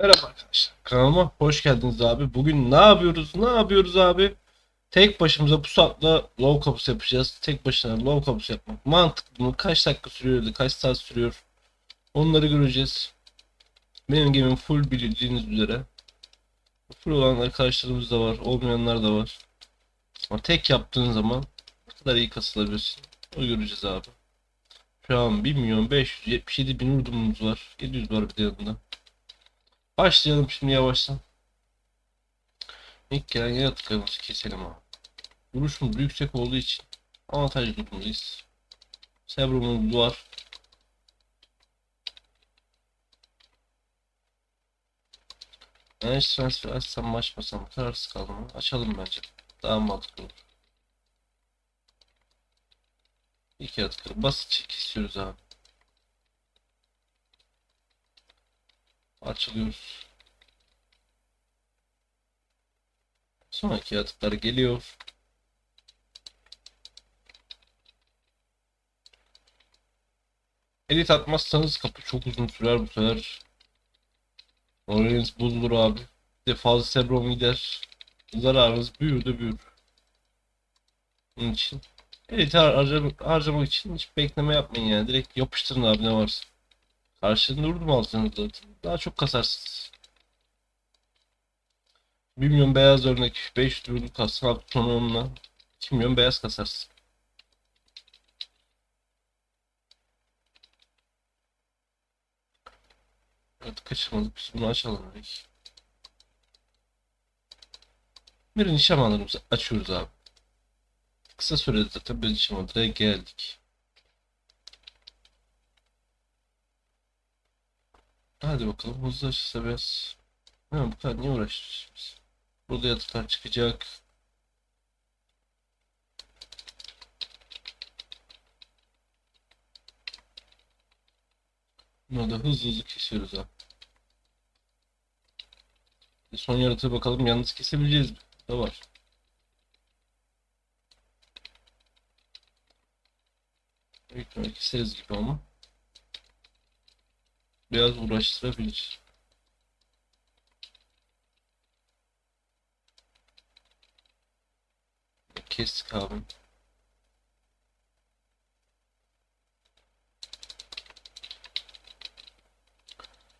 Merhaba arkadaşlar. Kanalıma hoş geldiniz abi. Bugün ne yapıyoruz? Ne yapıyoruz abi? Tek başımıza pusatla low kapısı yapacağız. Tek başına low kapısı yapmak mantıklı mı? Kaç dakika sürüyor? Kaç saat sürüyor? Onları göreceğiz. Benim gemim full bildiğiniz üzere. Full olan arkadaşlarımız da var. Olmayanlar da var. Ama tek yaptığın zaman ne kadar iyi kasılabilirsin. Onu göreceğiz abi. Şu an 1 milyon 577 bin vurdumumuz var. 700 var bir de yanında. Başlayalım şimdi yavaştan. İlk gelen yaratıklarımızı keselim abi. Vuruşumuz yüksek olduğu için avantajlı durumdayız. Sebrum'un var. Enerji transfer açsam açmasam kararsız kaldım açalım bence. Daha mantıklı olur. İlk yaratıkları basitçe kesiyoruz abi. Açılıyoruz. Sonraki yaratıklar geliyor. Elit atmazsanız kapı çok uzun sürer bu sefer. Orayınız bozulur abi. Bir de fazla sebrom gider. Zararınız büyür de büyür. Bunun için. Elit har harcam- harcamak için hiç bekleme yapmayın yani. Direkt yapıştırın abi ne varsa. Karşılığında vurdum alsanız zaten. Daha çok kasarsınız. 1 milyon beyaz örnek 500 vurdum kassın sonu onunla 2 milyon beyaz kasarsın. Evet kaçırmadık bunu açalım. Bir nişanlarımızı açıyoruz abi. Kısa sürede zaten bir nişanlara geldik. Hadi bakalım hızlı açılsa biraz. Ha, bu kadar niye uğraşıyoruz? Burada yatıklar çıkacak. Bunu da hızlı hızlı kesiyoruz abi. Bir Son yaratığı bakalım yalnız kesebileceğiz mi? Da var. Büyük ihtimalle keseriz gibi ama. Biraz uğraştırabilir. Kestik abi.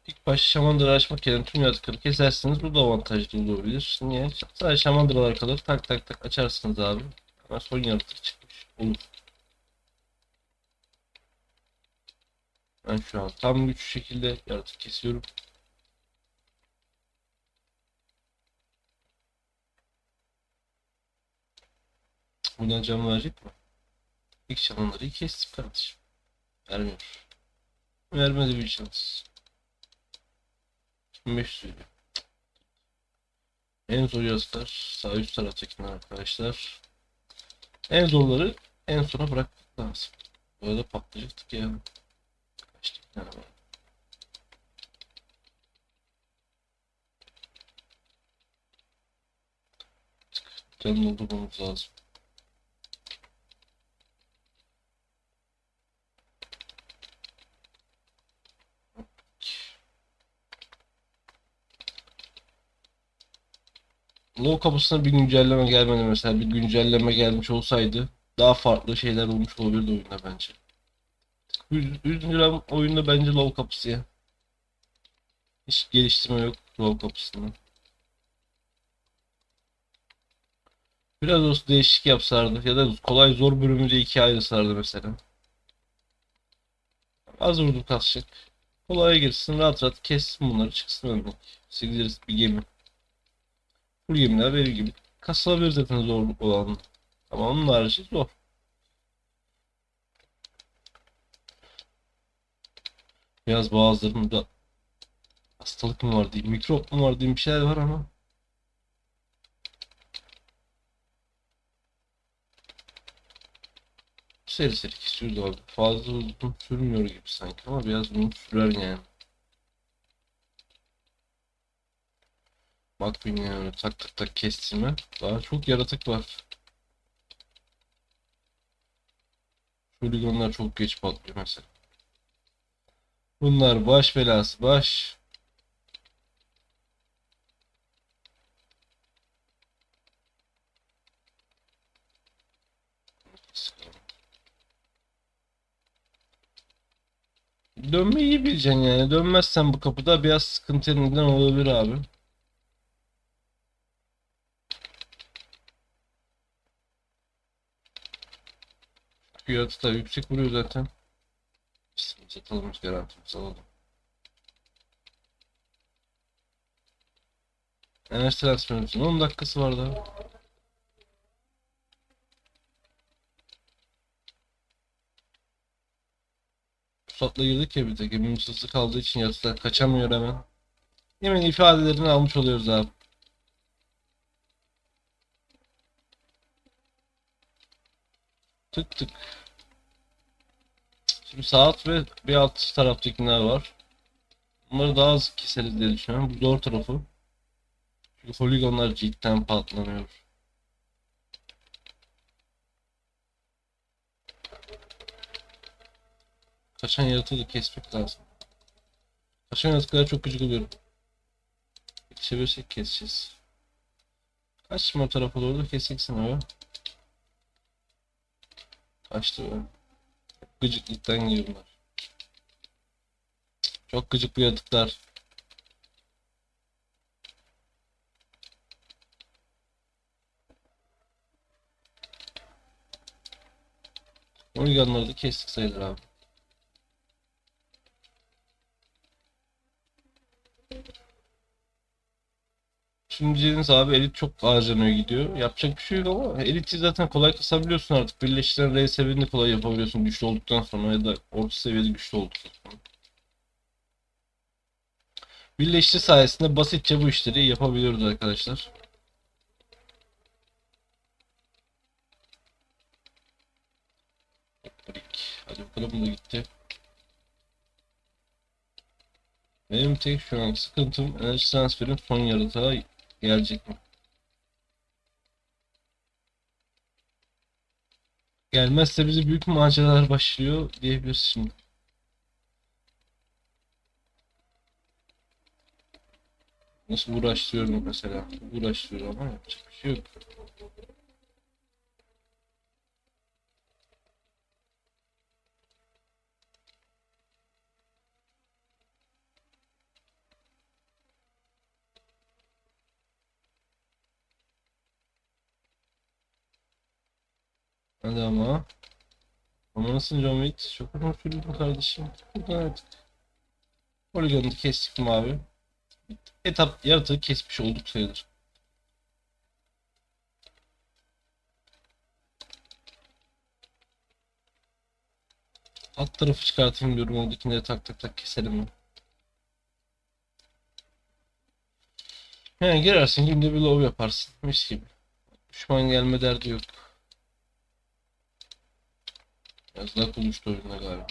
İlk başta şamandıra açmak yerine tüm yaratıkları kesersiniz. Bu da avantajlı olabilir. Niye? Sadece şamandıralar kalır. Tak tak tak açarsınız abi. Ama son yaratık çıkmış olur. Ben şu an tam güçlü şekilde yaratık kesiyorum. Buradan can verecek mi? İlk şamanları kestim kardeşim. Vermiyor. Vermedi bir şans. 2500 veriyor. En zor yazılar sağ üst taraftakiler arkadaşlar. En zorları en sona bırakmak lazım. Böyle patlayacaktık ya. Canını doldurmamız lazım. Low kapısına bir güncelleme gelmedi mesela bir güncelleme gelmiş olsaydı daha farklı şeyler olmuş olabilirdi oyunda bence. Üz- Üzüldüren oyunda bence low kapısı ya. Hiç geliştirme yok low kapısında. Biraz olsun değişik yapsardı ya da kolay zor bölümü de ikiye ayrılsardı mesela. Az vurdum kasacak. Kolaya girsin rahat rahat kessin bunları çıksın önüne. 8 bir gemi. Full gemiler benim gibi. Kasılabilir zaten zor olan. Ama onun harici zor. Biraz bazılarında hastalık mı var diyeyim, mikrop mu var diyeyim bir şeyler var ama. Seri seri kesiyoruz abi. Fazla uzun sürmüyor gibi sanki ama biraz uzun sürer yani. Bakmayın yani tak tak tak kestiğime. Daha çok yaratık var. Holigonlar çok geç patlıyor mesela. Bunlar baş belası baş. Dönmeyi iyi bileceksin yani. Dönmezsen bu kapıda biraz sıkıntı neden olabilir abi. Fiyatı da yüksek vuruyor zaten. İşte satalım garantimizi alalım. Enerji transferimizin 10 dakikası var daha. Pusatla girdik ya bir de gemimiz hızlı kaldığı için yatılar kaçamıyor hemen. Hemen ifadelerini almış oluyoruz abi. Tık tık. Şimdi saat ve bir alt taraftakiler var. Bunları daha az keseriz diye düşünüyorum. Bu zor tarafı. Çünkü poligonlar cidden patlanıyor. Kaçan yaratığı da kesmek lazım. Kaçan yaratıklara çok gıcık oluyorum. Yetişebilirsek keseceğiz. Kaçma tarafa doğru da keseceksin abi. Kaçtı be. Gıcıklıktan geliyor bunlar. Çok gıcık bu yaratıklar. Organları da kestik sayılır abi. Şimdi diyeceğiniz abi elit çok harcanıyor gidiyor. Yapacak bir şey yok ama eliti zaten kolay kasabiliyorsun artık. Birleştiren R seviyeni kolay yapabiliyorsun güçlü olduktan sonra ya da orta seviyede güçlü olduktan sonra. Birleşti sayesinde basitçe bu işleri yapabiliyoruz arkadaşlar. Hadi bakalım bu gitti. Benim tek şu an sıkıntım enerji transferin son yaratığa gelecek mi? Gelmezse bize büyük maceralar başlıyor diyebiliriz şimdi. Nasıl uğraştırıyorum mesela? Uğraştırıyorum ama yapacak bir şey yok. Hadi ama. Ama nasıl Wick? Çok uzun sürdü kardeşim? Artık. Poligonu kestik mi abi? Etap yaratığı kesmiş olduk sayılır. Alt tarafı çıkartayım diyorum. Oradakini de tak tak tak keselim mi? He girersin günde bir low yaparsın. Mis gibi. Düşman gelme derdi yok. Daha konuştu oyunda galiba.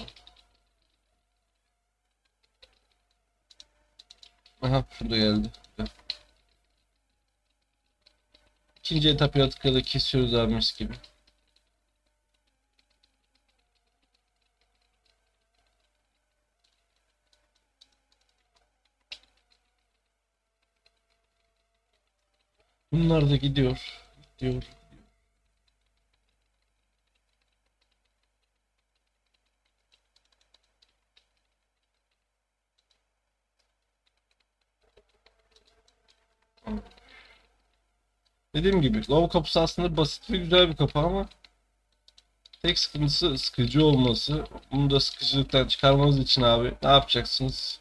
Aha şurada geldi. İkinci etap yaratıkları kesiyoruz abi mis gibi. Bunlar da gidiyor. Gidiyor. Dediğim gibi lava kapısı aslında basit ve güzel bir kapı ama tek sıkıntısı sıkıcı olması. Bunu da sıkıcılıktan çıkarmanız için abi ne yapacaksınız?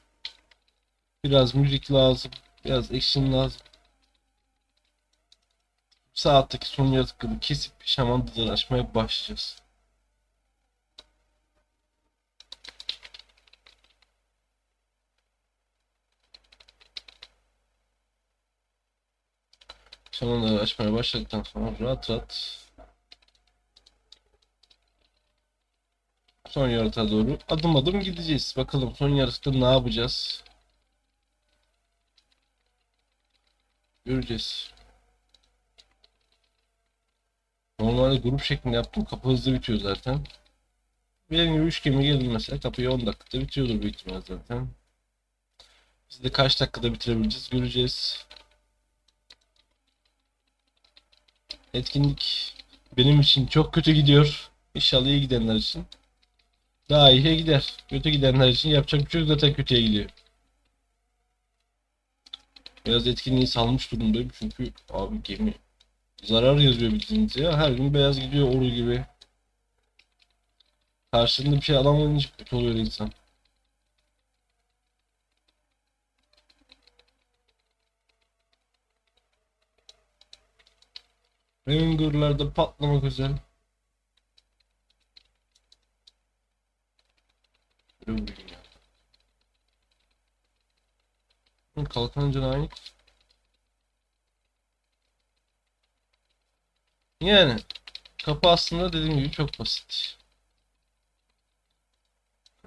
Biraz müzik lazım. Biraz action lazım. Saatteki son yaratıkları kesip şaman açmaya başlayacağız. Şamanları açmaya başladıktan sonra rahat rahat son yaratığa doğru adım adım gideceğiz. Bakalım son yaratıkta ne yapacağız? Göreceğiz. Normalde grup şeklinde yaptım. Kapı hızlı bitiyor zaten. Benim gibi 3 gemi gelir mesela. Kapıyı 10 dakikada bitiyordur büyük ihtimal zaten. Biz de kaç dakikada bitirebileceğiz göreceğiz. Etkinlik benim için çok kötü gidiyor. İnşallah iyi gidenler için. Daha iyiye gider. Kötü gidenler için yapacak bir şey zaten kötüye gidiyor. Biraz etkinliği salmış durumdayım çünkü abi gemi zarar yazıyor bildiğiniz ya. Her gün beyaz gidiyor oru gibi. Karşılığında bir şey alamayınca kötü oluyor insan. Ranger'larda patlamak üzere. Böyle vurayım ya. Hı, Kalkan canayi. Yani kapı aslında dediğim gibi çok basit.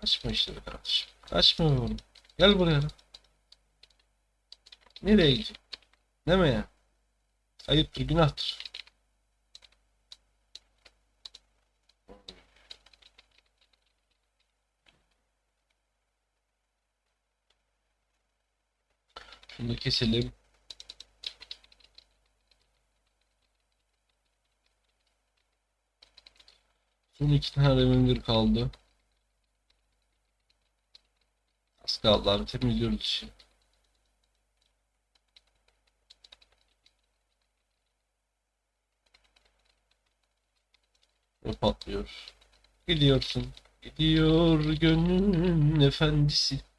Kaçma işte kardeşim. Kaçma oğlum. Gel buraya. Nereye gideceksin? Deme ya. Ayıptır, günahtır. Şunu da keselim. Son iki tane Reminder kaldı. Az kaldı abi temizliyoruz işi. Ve patlıyor. Gidiyorsun. Gidiyor gönlümün efendisi.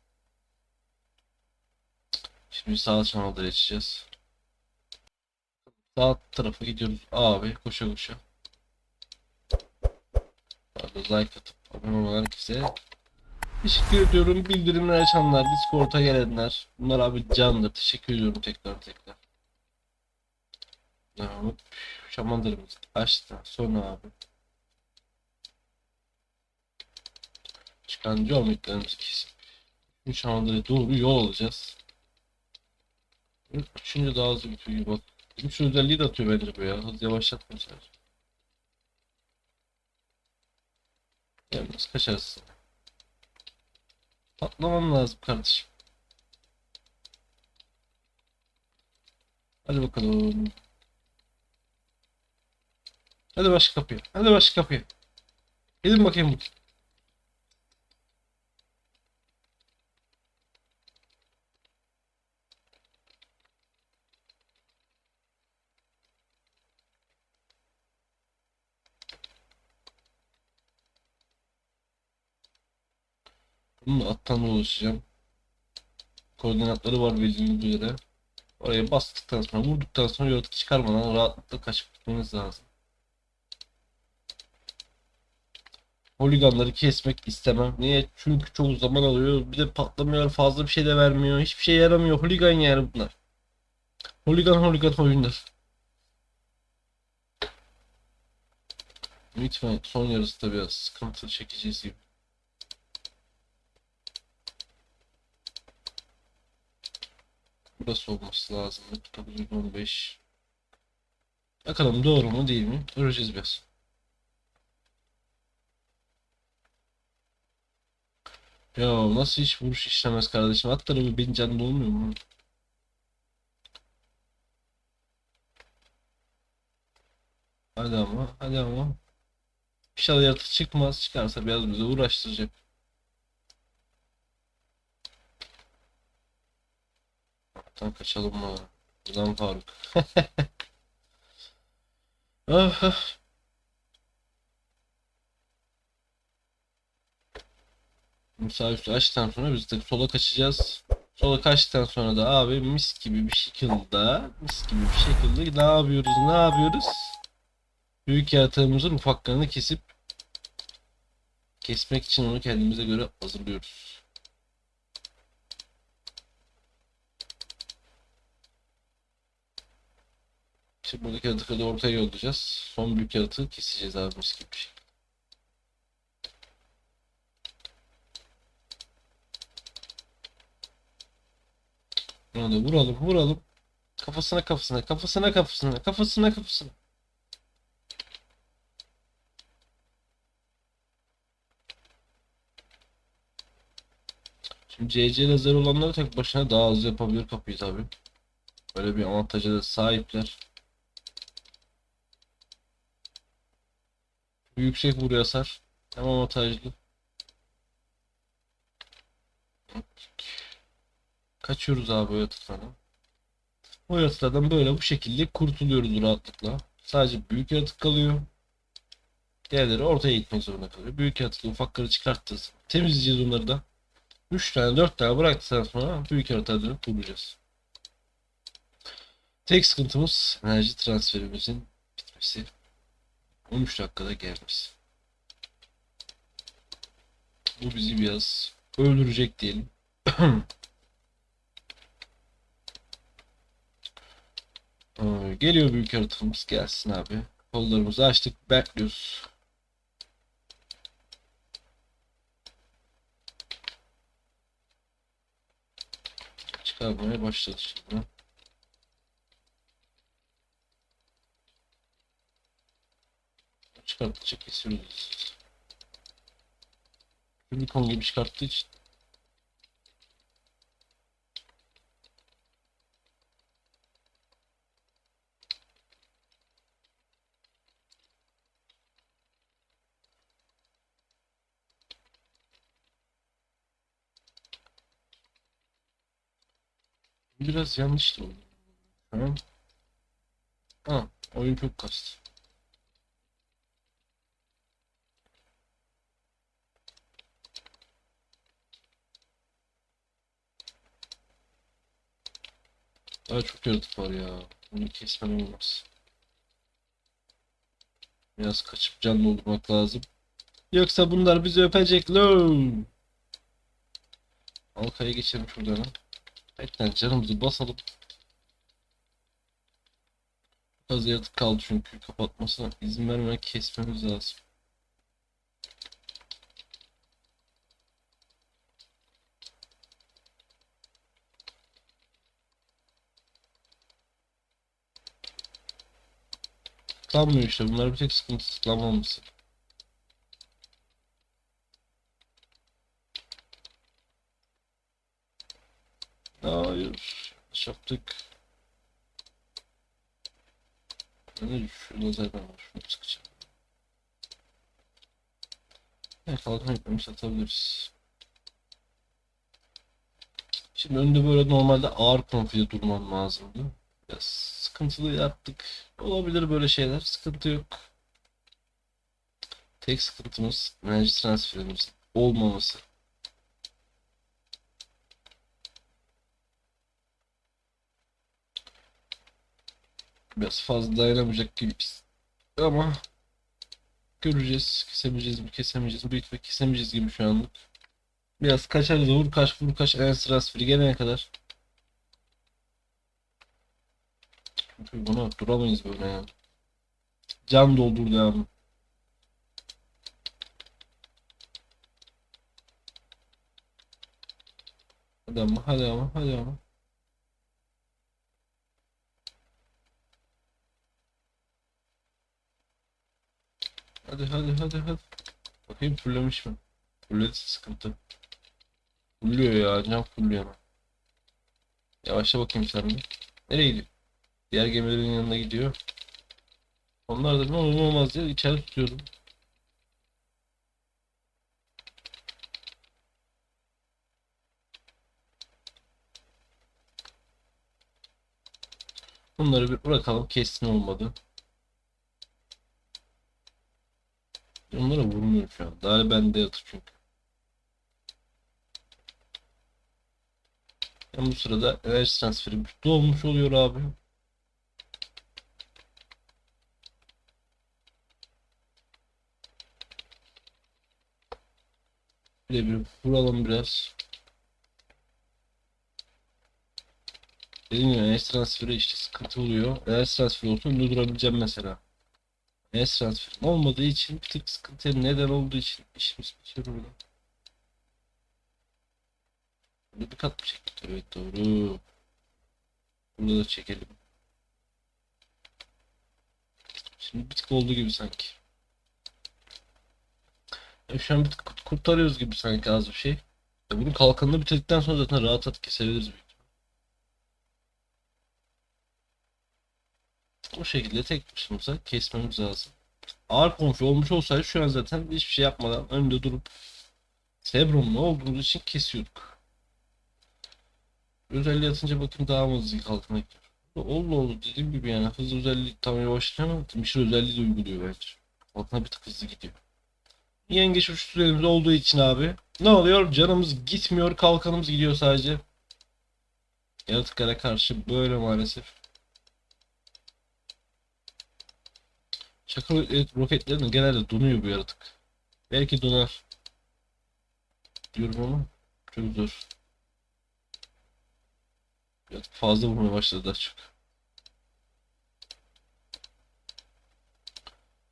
Şimdi sağ çanada geçeceğiz. Sağ tarafa gidiyoruz abi koşa koşa. Arada like atıp abone olan herkese teşekkür ediyorum. Bildirimleri açanlar, Discord'a gelenler. Bunlar abi candır. Teşekkür ediyorum tekrar tekrar. Hop, Şamanlarımızı açtı. Sonra abi. Çıkan geometlerimizi kesip. Şu şamanlara doğru yol alacağız. Üçüncü daha hızlı bitiyor gibi bak. Üç özelliği de atıyor bence bu ya. Hız yavaşlatma sadece. Yalnız kaçarsın. Patlamam lazım kardeşim. Hadi bakalım. Hadi başka kapıya. Hadi başka kapıya. Gidin bakayım bu. Bunun alttan dolaşacağım. Koordinatları var bildiğiniz üzere. Oraya bastıktan sonra vurduktan sonra yaratık çıkarmadan rahatlıkla kaçıp gitmeniz lazım. Holiganları kesmek istemem. Niye? Çünkü çok zaman alıyor. Bir de patlamıyor. Fazla bir şey de vermiyor. Hiçbir şey yaramıyor. Holigan yani bunlar. Holigan holigan oyunlar. Lütfen son yarısı da biraz sıkıntı çekeceğiz gibi. Burası olması lazım. 915. Bakalım doğru mu değil mi? Göreceğiz biraz. Ya nasıl hiç vuruş işlemez kardeşim? Hatta bir bin canlı olmuyor mu? Hadi ama, hadi ama. İnşallah yaratık çıkmaz. Çıkarsa biraz bizi uğraştıracak. Tam kaçalım mı? Lan Faruk. Ah, ah. Sağ üstü açtıktan sonra biz de sola kaçacağız. Sola kaçtıktan sonra da abi mis gibi bir şekilde mis gibi bir şekilde ne yapıyoruz ne yapıyoruz? Büyük yaratığımızın ufaklarını kesip kesmek için onu kendimize göre hazırlıyoruz. Şimdi buradaki yaratıkları ortaya yollayacağız. Son büyük yaratığı keseceğiz abi mis gibi bir şey. Buna da vuralım vuralım. Kafasına kafasına kafasına kafasına kafasına kafasına. Şimdi CC lazer olanları tek başına daha hızlı yapabilir kapıyı tabi. Böyle bir avantaja da sahipler. Yüksek vuruyor hasar. Hem avantajlı. Kaçıyoruz abi o yaratıklardan. O yaratıklardan böyle bu şekilde kurtuluyoruz rahatlıkla. Sadece büyük yaratık kalıyor. Diğerleri ortaya gitmek zorunda kalıyor. Büyük yaratıkla ufakları çıkarttınız. Temizleyeceğiz onları da. 3 tane 4 tane bıraktıktan sonra büyük yaratığa dönüp vuracağız. Tek sıkıntımız enerji transferimizin bitmesi. 13 dakikada gelmesi. Bu bizi biraz öldürecek diyelim. Ee, Geliyor büyük yaratığımız gelsin abi. Kollarımızı açtık bekliyoruz. Çıkarmaya başladı şimdi. Çıkartacak kesiyoruz. Unicorn gibi çıkarttığı için Biraz yanlış da oldu. Ha? Ha, oyun çok kastı. Daha çok yaratık var ya. Bunu kesmem olmaz. Biraz kaçıp can doldurmak lazım. Yoksa bunlar bizi öpecek lan. Halkaya geçelim şuradan. Beklen canımızı basalım. Az yaratık kaldı çünkü kapatmasına izin vermeden kesmemiz lazım. Tıklanmıyor işte bunlar bir tek sıkıntı tıklanmaması. Hayır. Yanlış yaptık. Ne şu lazerden var. Şunu sıkacağım. Evet kalkan yüklemiş satabiliriz. Şimdi önde böyle normalde ağır konfide durmam lazımdı. Biraz sıkıntılı yaptık. Olabilir böyle şeyler. Sıkıntı yok. Tek sıkıntımız enerji transferimiz olmaması. Biraz fazla dayanamayacak gibiyiz. Ama göreceğiz. Kesebileceğiz mi, kesemeyeceğiz mi? Büyük ihtimalle kesemeyeceğiz gibi şu anlık. Biraz kaçarız vur kaç vur kaç en transferi gelene kadar. Buna duramayız böyle ya. Can doldur devamlı. Hadi ama hadi ama hadi ama. Hadi hadi hadi hadi. Bakayım fullemiş mi? Fulledi sıkıntı. Fulluyor ya can fulluyor. Yavaşla bakayım sen bir. Nereye gidiyor? Diğer gemilerin yanına gidiyor. Onlar da ne olur olmaz diye içeri tutuyorum. Bunları bir bırakalım kesin olmadı. Onlara vurmuyorum şu an. Daha bende yatır çünkü. Ben bu sırada enerji transferim dolmuş oluyor abi. De bir vuralım biraz. Dediğim gibi enerji transferi işte sıkıntı oluyor. Enerji transferi olsun durdurabileceğim mesela. Enerji transferi olmadığı için bir tık sıkıntıya neden olduğu için işimiz bitiyor burada. Burada bir kat mı çektik? Evet doğru. Burada da çekelim. Şimdi bir tık olduğu gibi sanki. Ya şu an bir kurtarıyoruz gibi sanki az bir şey. Ya bunun kalkanını bitirdikten sonra zaten rahat rahat kesebiliriz. O şekilde tek başımıza kesmemiz lazım. Ağır konfi olmuş olsaydı şu an zaten hiçbir şey yapmadan önde durup Sebron'un olduğumuz için kesiyorduk. özelliği atınca bakın daha mı hızlı kalkına gidiyor. Allah Allah dediğim gibi yani hız özelliği tam yavaşlıyor ama mişir özelliği de uyguluyor bence. Kalkına bir tık hızlı gidiyor. Yengeç uç süremiz olduğu için abi ne oluyor? Canımız gitmiyor kalkanımız gidiyor sadece. Yaratıklara karşı böyle maalesef. Evet, roketlerin genelde donuyor bu yaratık. Belki donar. Diyorum ama çok zor. Fazla vurmaya başladı daha çok.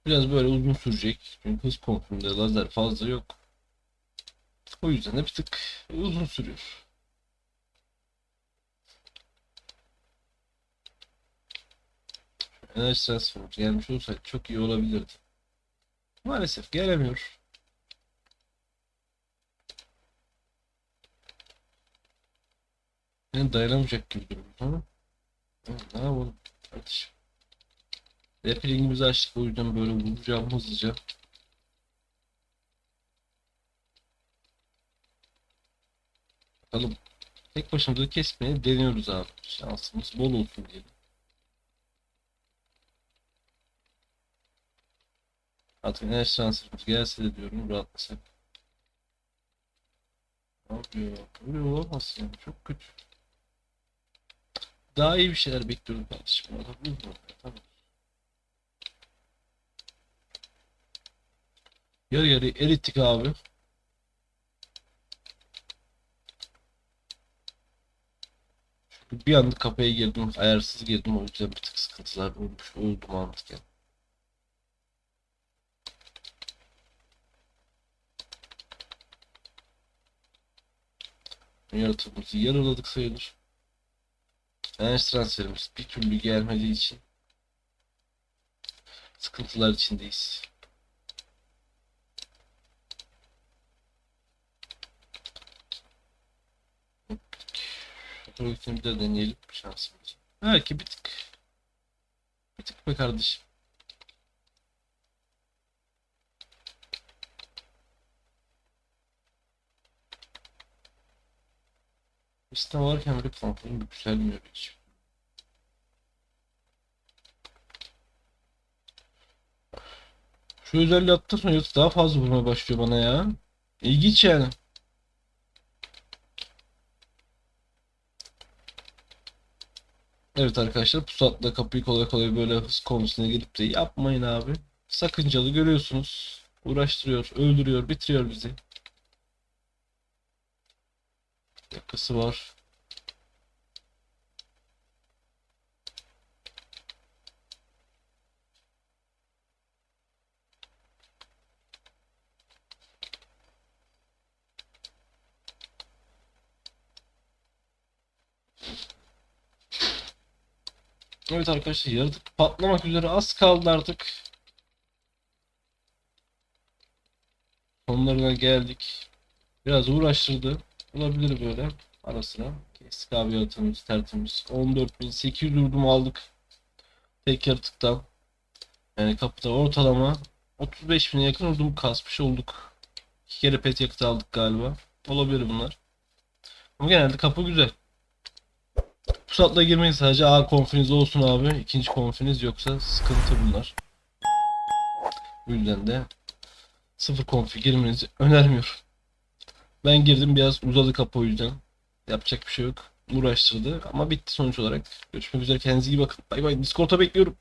Biraz böyle uzun sürecek. Çünkü hız konusunda lazer fazla yok. O yüzden de bir tık uzun sürüyor. Enerji transferi gelmiş olsaydı çok iyi olabilirdi. Maalesef gelemiyor. Yani dayanamayacak gibi duruyor ama. Ne yapalım kardeşim. Rappelingimizi açtık o yüzden böyle vuracağım hızlıca. Bakalım. Tek başımıza kesmeye deniyoruz abi. Şansımız bol olsun diyelim. Artık enerji transferimiz gelse de diyorum rahatlasak. Ne yapıyor? Böyle olamaz yani çok kötü. Daha iyi bir şeyler bekliyorum kardeşim. Olabilir mi? Tamam. Yarı yarı erittik abi. Bir anda kafaya girdim. Ayarsız girdim. O yüzden bir tık sıkıntılar olmuş. Öldüm mantıken. Yaratığımızı yaraladık sayılır. Enerji transferimiz bir türlü gelmediği için sıkıntılar içindeyiz. Bir de deneyelim şansımızı. Belki bir tık. Bir tık be kardeşim. İşte varken bile kontrolüm yükselmiyor hiç. Şu özelliği attıktan sonra daha fazla vurmaya başlıyor bana ya. İlginç yani. Evet arkadaşlar pusatla kapıyı kolay kolay böyle hız konusuna gelip de yapmayın abi. Sakıncalı görüyorsunuz. Uğraştırıyor, öldürüyor, bitiriyor bizi. Yakası var. Evet arkadaşlar yaratık patlamak üzere az kaldı artık. Sonlarına geldik. Biraz uğraştırdı. Olabilir böyle ara sıra. Kestik abi yaratığımız tertemiz. 14.800 vurdum aldık. Tek yaratıktan. Yani kapıda ortalama 35.000'e yakın vurdum kasmış olduk. İki kere pet yakıtı aldık galiba. Olabilir bunlar. Ama genelde kapı güzel. Pusatla girmeyin sadece A konfiniz olsun abi. İkinci konfiniz yoksa sıkıntı bunlar. Bu yüzden de sıfır konfi girmenizi önermiyorum. Ben girdim biraz uzadı kapı o yüzden. Yapacak bir şey yok. Uğraştırdı ama bitti sonuç olarak. Görüşmek üzere kendinize iyi bakın. Bay bay. Discord'a bekliyorum.